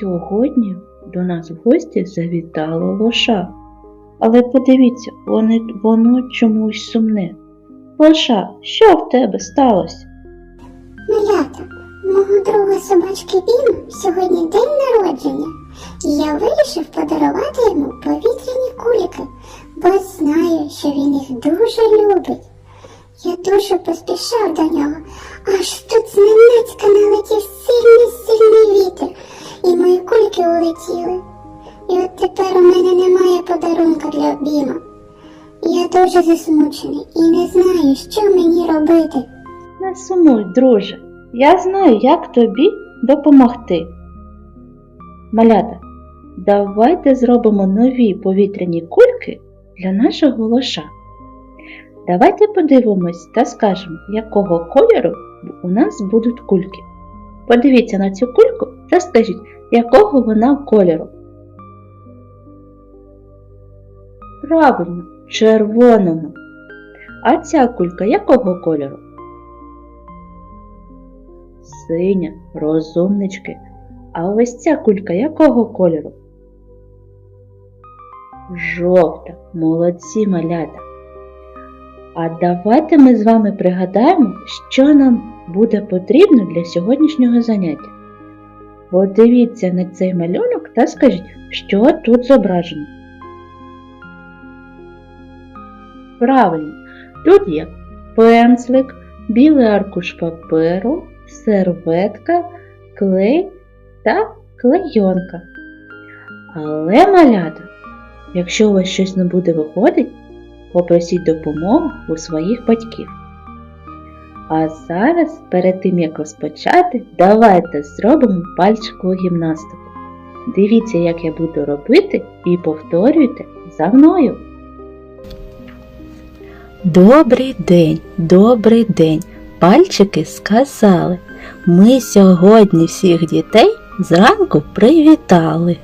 Сьогодні до нас в гості завітало лоша. Але подивіться, вони, воно чомусь сумне. Лоша, що в тебе сталося? Малята, мого друга собачки Біма сьогодні день народження, і я вирішив подарувати йому повітряні кулики, бо знаю, що він їх дуже любить. Я дуже поспішав до нього, аж тут зненацька для Біма. Я дуже засмучений і не знаю, що мені робити. Не сумуй, друже. Я знаю, як тобі допомогти. Малята, давайте зробимо нові повітряні кульки для нашого лоша. Давайте подивимось та скажемо, якого кольору у нас будуть кульки. Подивіться на цю кульку та скажіть, якого вона кольору. Правильно, червоного. А ця кулька якого кольору? Синя, розумнички. А ось ця кулька якого кольору? Жовта, молодці малята. А давайте ми з вами пригадаємо, що нам буде потрібно для сьогоднішнього заняття. Подивіться на цей малюнок та скажіть, що тут зображено. Правильно, тут є пензлик, білий аркуш паперу, серветка, клей та клейонка. Але, малята, якщо у вас щось не буде виходить, попросіть допомогу у своїх батьків. А зараз, перед тим як розпочати, давайте зробимо пальчикову гімнастику. Дивіться, як я буду робити, і повторюйте за мною. Добрий день, добрий день. Пальчики сказали. Ми сьогодні всіх дітей зранку привітали.